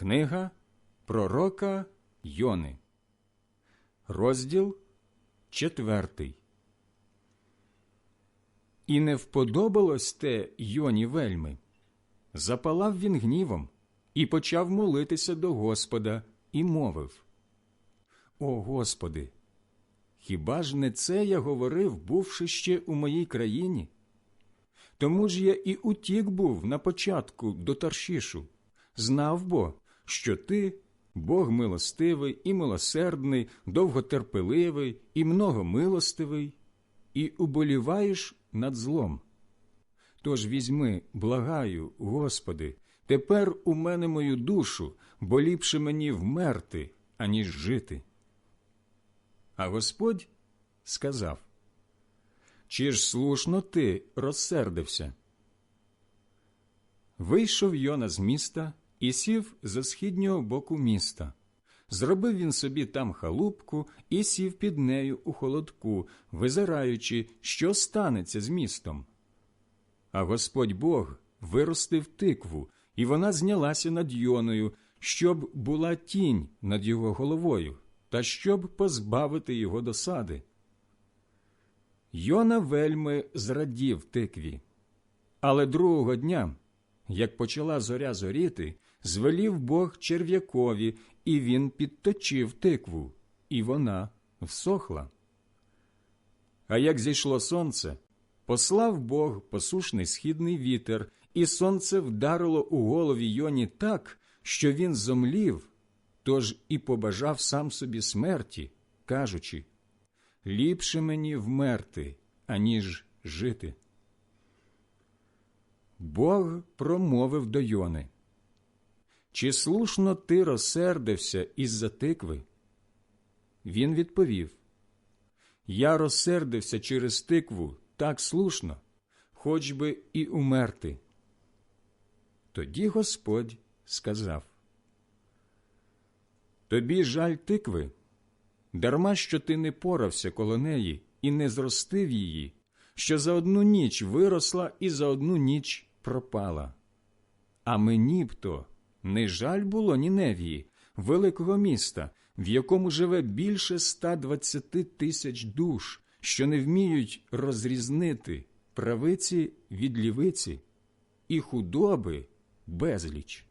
Книга Пророка Йони, розділ четвертий. І не вподобалось те Йоні вельми. Запалав він гнівом і почав молитися до Господа і мовив О Господи, хіба ж не це я говорив, бувши ще у моїй країні? Тому ж я і утік був на початку до Таршішу, знав бо, що ти Бог милостивий і милосердний, довготерпеливий і многомилостивий, і уболіваєш над злом. Тож візьми, благаю, Господи, тепер у мене мою душу, бо ліпше мені вмерти, аніж жити. А Господь сказав Чи ж слушно ти розсердився? Вийшов Йона з міста і сів за східнього боку міста. Зробив він собі там халупку і сів під нею у холодку, визираючи, що станеться з містом. А Господь Бог виростив тикву, і вона знялася над Йоною, щоб була тінь над його головою, та щоб позбавити його досади. Йона вельми зрадів тикві. Але другого дня, як почала зоря зоріти, звелів Бог черв'якові, і він підточив тикву, і вона всохла. А як зійшло сонце, послав Бог посушний східний вітер, і сонце вдарило у голові Йоні так, що він зомлів, тож і побажав сам собі смерті, кажучи ліпше мені вмерти, аніж жити. Бог промовив до Йони. Чи слушно ти розсердився із-за тикви? Він відповів Я розсердився через тикву так слушно, хоч би і умерти. Тоді Господь сказав Тобі жаль тикви, дарма що ти не порався коло неї і не зростив її, що за одну ніч виросла і за одну ніч пропала. А мені б то не жаль було Ніневії, великого міста, в якому живе більше 120 тисяч душ, що не вміють розрізнити правиці від лівиці і худоби безліч.